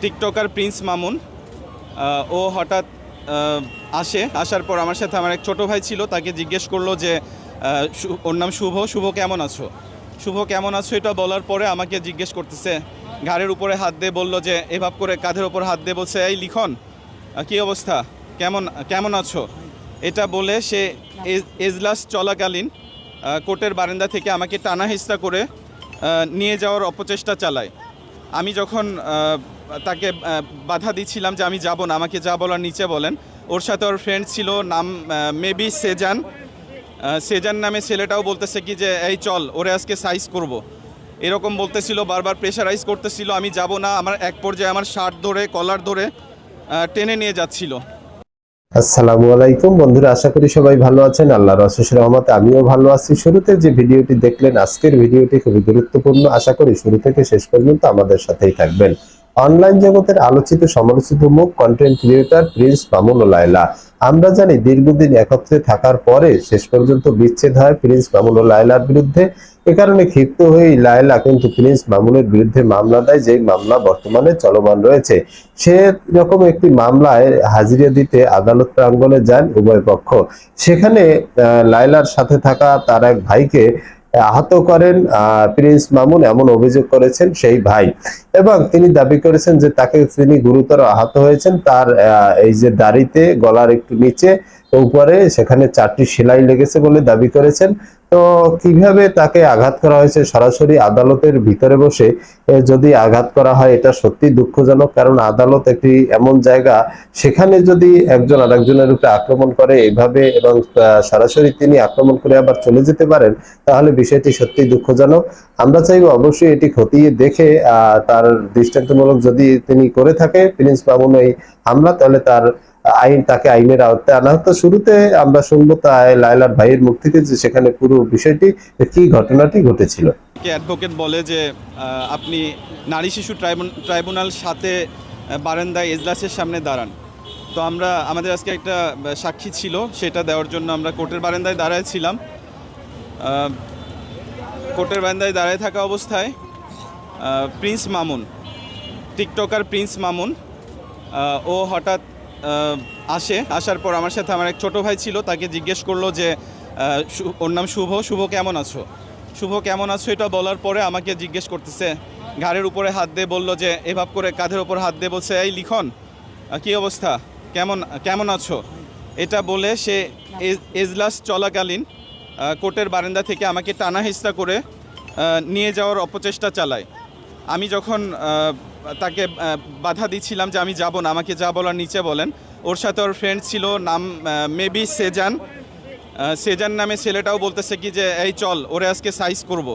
TikToker Prince Mamun ও হঠাৎ আসে, আসার পর আমার সাথে আমার এক ছোট ভাই ছিল, তাকে জিজ্ঞেস করল যে ওর নাম শুভ শুভ কেমন আছো? শুভ কেমন আছো এটা বলার পরে আমাকে জিজ্ঞেস করতেছে, ঘাড়ের উপরে হাত দিয়ে বলল যে, এভাব করে কাঁধের উপর হাত দিয়ে বলছে, এই লিখন কী অবস্থা? কেমন কেমন আছো? এটা বলে সে এজ- এজলাস চলাকালীন কোর্টের বারান্দা থেকে আমাকে টানা হিস্তা করে নিয়ে যাওয়ার অপচেষ্টা চালায়। আমি যখন তাকে বাধা দিচ্ছিলাম যে আমি যাব না, আমাকে যা বলার নিচে বলেন। ওর সাথে ওর ফ্রেন্ড ছিল, নাম মেবি সেজান। সেজান নামে ছেলেটাও বলতেছে কি যে, এই চল, ওরে আজকে সাইজ করব। এরকম বলতেছিল, বারবার প্রেশারাইজ করতেছিল, আমি যাব না, আমার এক পর্যায়ে আমার শার্ট ধরে কলার ধরে টেনে নিয়ে যাচ্ছিল। আসসালামু আলাইকুম বন্ধুরা, আশা করি সবাই ভালো আছেন। আল্লাহর অশেষ রহমতে আমিও ভালো আছি। শুরুতে যে ভিডিওটি দেখলেন, আজকের ভিডিওটি খুবই গুরুত্বপূর্ণ। আশা করি শুরু থেকে শেষ পর্যন্ত আমাদের সাথেই থাকবেন। অনলাইন জগতের আলোচিত, সমালোচিত মুখ কন্টেন্ট ক্রিয়েটর প্রিন্স মামুন ও লায়লা। আমরা জানি দীর্ঘদিন একত্রে থাকার পরে শেষ পর্যন্ত বিচ্ছেদ হয় প্রিন্স মামুন ও লায়লার বিরুদ্ধে। এ কারণে ক্ষিপ্ত হয়েই লায়লা কিন্তু প্রিন্স মামুনের বিরুদ্ধে মামলা দেয়, যেই মামলা বর্তমানে চলমান রয়েছে। সে রকম একটি মামলায় হাজিরা দিতে আদালত প্রাঙ্গণে যান উভয় পক্ষ। সেখানে লায়লার সাথে থাকা তার এক ভাইকে আহত করেন প্রিন্স মামুন এমন অভিযোগ করেছেন সেই ভাই। এবং তিনি দাবি করেছেন যে তাকে তিনি গুরুতর আহত হয়েছেন। তার এই যে দাড়িতে, গলার একটু নিচে উপরে, সেখানে চারটি সেলাই লেগেছে বলে দাবি করেছেন। তো কীভাবে তাকে আঘাত করা হয়েছে? সরাসরি আদালতের ভিতরে বসে যদি আঘাত করা হয়, এটা সত্যি দুঃখজনক, কারণ আদালত একটি এমন জায়গা, সেখানে যদি একজন আরেকজনের উপরে আক্রমণ করে এইভাবে এবং সরাসরি তিনি আক্রমণ করে আবার চলে যেতে পারেন, তাহলে বিষয়টি সত্যি দুঃখজনক। আমরা চাইব অবশ্যই এটি খতিয়ে দেখে তার দৃষ্টান্তমূলক যদি তিনি করে থাকে, প্রিন্স মামুন এই হামলা, তাহলে তার আইন, তাকে আইনের আওতায় আনা হতো শুরুতে আমরা শুনব তা লায়লার ভাইয়ের মুখ থেকে যে সেখানে পুরো বিষয়টি কি ঘটনাটি ঘটেছিল। অ্যাডভোকেট বলে যে আপনি নারী শিশু ট্রাইব্যুনাল সাথে বারান্দায় এজলাসের সামনে দাঁড়ান। তো আমরা, আমাদের আজকে একটা সাক্ষী ছিল, সেটা দেওয়ার জন্য আমরা কোর্টের বারান্দায় দাঁড়ায় ছিলাম। কোর্টের বারান্দায় দাঁড়ায় থাকা অবস্থায় Prince Mamun, TikToker Prince Mamun ও হঠাৎ আসে। আসার পর আমার সাথে আমার এক ছোট ভাই ছিল, তাকে জিজ্ঞেস করল যে ওর নাম শুভ। শুভ, কেমন আছো? শুভ, কেমন আছো? এটা বলার পরে আমাকে জিজ্ঞেস করতেছে, ঘাড়ের উপরে হাত দিয়ে বলল যে, এভাব করে কাঁধের উপর হাত দিয়ে বলছে, এই লিখন কী অবস্থা? কেমন কেমন আছো? এটা বলে সে এজ- এজলাস চলাকালীন কোর্টের বারান্দা থেকে আমাকে টানা হিস্তা করে নিয়ে যাওয়ার অপচেষ্টা চালায়। আমি যখন তাকে বাধা দিচ্ছিলাম যে আমি যাব না, আমাকে যা বলার নিচে বলেন, ওর সাথে ওর ফ্রেন্ড ছিল, নাম মেবি সেজান সেজান নামে ছেলেটাও বলতেছে কি যে, এই চল, ওরে আজকে সাইজ করব।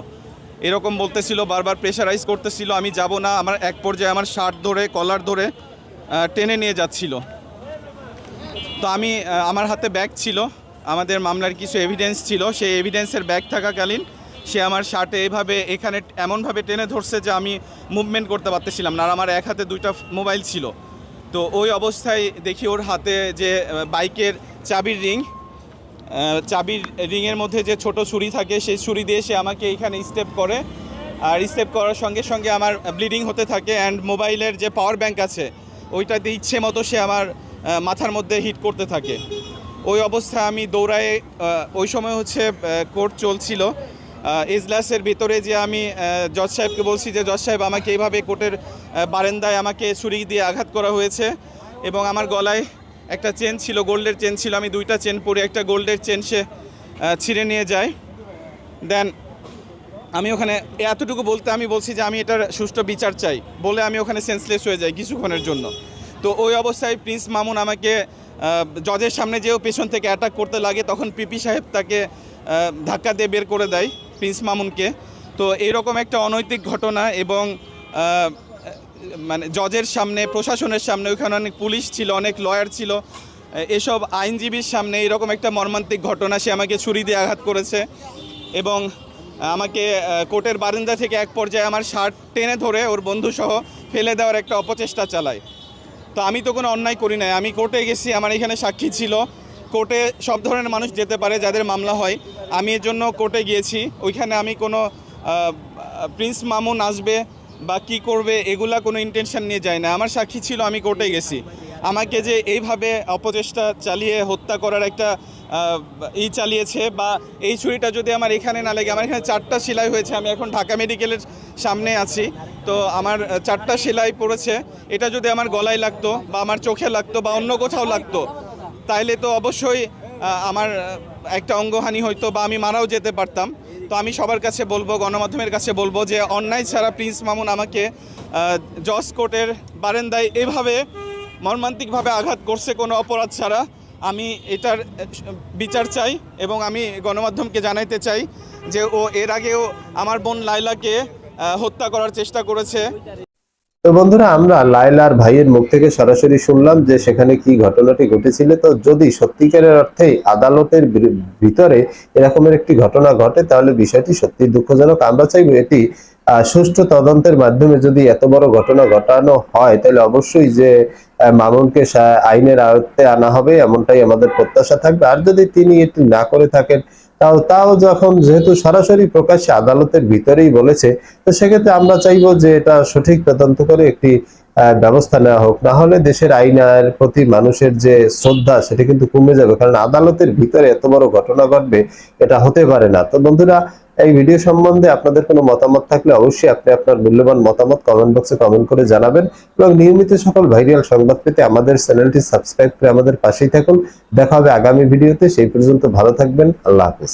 এরকম বলতেছিল, বারবার প্রেশারাইজ করতেছিল, আমি যাব না, আমার এক পর্যায়ে আমার শার্ট ধরে কলার ধরে টেনে নিয়ে যাচ্ছিল তো আমি আমার হাতে ব্যাগ ছিল, আমাদের মামলার কিছু এভিডেন্স ছিল, সেই এভিডেন্সের ব্যাগ থাকাকালীন সে আমার শার্টে এইভাবে এখানে এমনভাবে টেনে ধরছে যে আমি মুভমেন্ট করতে পারতেছিলাম না। আর আমার এক হাতে দুইটা মোবাইল ছিল। তো ওই অবস্থায় দেখি ওর হাতে যে বাইকের চাবির রিং চাবির রিংয়ের মধ্যে যে ছোট ছুরি থাকে, সেই ছুরি দিয়ে সে আমাকে এখানে স্টেপ করে। আর স্টেপ করার সঙ্গে সঙ্গে আমার ব্লিডিং হতে থাকে অ্যান্ড মোবাইলের যে পাওয়ার ব্যাংক আছে, ওইটাতে ইচ্ছে মতো সে আমার মাথার মধ্যে হিট করতে থাকে। ওই অবস্থায় আমি দৌড়ায় ওই সময় হচ্ছে কোর্ট চলছিল। আহ, এজলাসের ভিতরে যে আমি জজ সাহেবকে বলছি যে জজ সাহেব আমাকে এইভাবে কোর্টের বারান্দায় আমাকে ছুরি দিয়ে আঘাত করা হয়েছে এবং আমার গলায় একটা চেন ছিল গোল্ডের চেন ছিল। আমি দুইটা চেন পরে একটা গোল্ডের চেন সে ছিঁড়ে নিয়ে যায়। দেন আমি ওখানে এতটুকু বলতে আমি বলছি যে আমি এটার সুষ্ঠু বিচার চাই বলে আমি ওখানে সেন্সলেস হয়ে যাই কিছুক্ষণের জন্য। তো ওই অবস্থায় প্রিন্স মামুন আমাকে জজের সামনে যেও পেছন থেকে অ্যাটাক করতে লাগে তখন পিপি সাহেব তাকে ধাক্কা দিয়ে বের করে দেয়। প্রিন্স মামুনকে। তো এইরকম একটা অনৈতিক ঘটনা এবং মানে জজের সামনে, প্রশাসনের সামনে ওখানে অনেক পুলিশ ছিল, অনেক লয়ার ছিল। এসব আইনজীবীর সামনে এরকম একটা মর্মান্তিক ঘটনা সে আমাকে ছুরি দিয়ে আঘাত করেছে এবং আমাকে কোর্টের বারান্দা থেকে এক পর্যায়ে আমার শার্ট টেনে ধরে ওর বন্ধুসহ ফেলে দেওয়ার একটা অপচেষ্টা চালায়। তো আমি তো কোনো অন্যায় করি নাই। আমি কোর্টে গেছি, আমার এখানে সাক্ষী ছিল। কোর্টে সব ধরনের মানুষ যেতে পারে যাদের মামলা হয়। আমি এর জন্য কোর্টে গিয়েছি। ওইখানে আমি কোনো প্রিন্স মামুন আসবে বা কি করবে এগুলা কোনো ইন্টেনশন নিয়ে যায় না। আমার সাক্ষী ছিল, আমি কোর্টে গেছি। আমাকে যে এইভাবে অপচেষ্টা চালিয়ে হত্যা করার একটা ই চালিয়েছে বা এই ছুরিটা যদি আমার এখানে না লাগে, আমার এখানে চারটা সেলাই হয়েছে, আমি এখন ঢাকা মেডিকেলের সামনে আছি। তো আমার চারটা সেলাই পড়েছে। এটা যদি আমার গলায় লাগতো বা আমার চোখে লাগতো বা অন্য কোথাও লাগতো তাইলে তো অবশ্যই আমার একটা অঙ্গহানি হইতো বা আমি মারাও যেতে পারতাম। তো আমি সবার কাছে বলব, গণমাধ্যমের কাছে বলব যে অন্যায় ছাড়া প্রিন্স মামুন আমাকে জজ কোর্টের বারেন্দায় এভাবে মর্মান্তিকভাবে আঘাত করছে কোনো অপরাধ ছাড়া। আমি এটার বিচার চাই এবং আমি গণমাধ্যমকে জানাইতে চাই যে ও এর আগেও আমার বোন লাইলাকে হত্যা করার চেষ্টা করেছে। তো বন্ধুরা, আমরা লায়লার ভাইয়ের মুখ থেকে সরাসরি শুনলাম যে সেখানে কি ঘটনাটি ঘটেছিল। তো যদি সত্যিকারের অর্থেই আদালতের ভিতরে এরকমের একটি ঘটনা ঘটে, তাহলে বিষয়টি সত্যি দুঃখজনক। আমরা চাইব এটি সুষ্ঠু তদন্তের মাধ্যমে যদি এত বড় ঘটনা ঘটানো হয়, তাহলে অবশ্যই যে মামুনকে আইনের আয়ত্তে আনা হবে, এমনটাই আমাদের প্রত্যাশা থাকবে। আর যদি তিনি এটি না করে থাকেন তাও তাও যখন যেহেতু সরাসরি প্রকাশ্যে আদালতের ভিতরেই বলেছে, তো সেক্ষেত্রে আমরা চাইব যে এটা সঠিক তদন্ত করে একটি ব্যবস্থা নেওয়া হোক। না হলে দেশের আইনের প্রতি মানুষের যে শ্রদ্ধা, সেটা কিন্তু কমে যাবে। কারণ আদালতের ভিতরে এত বড় ঘটনা ঘটবে, এটা হতে পারে না। তো বন্ধুরা এই ভিডিও সম্বন্ধে আপনাদের কোনো মতামত থাকলে অবশ্যই আপনি আপনার মূল্যবান মতামত কমেন্ট বক্সে কমেন্ট করে জানাবেন এবং নিয়মিত সকল ভাইরাল সংবাদ পেতে আমাদের চ্যানেলটি সাবস্ক্রাইব করে আমাদের পাশেই থাকুন। দেখা হবে আগামী ভিডিওতে সেই পর্যন্ত ভালো থাকবেন। আল্লাহ হাফেজ।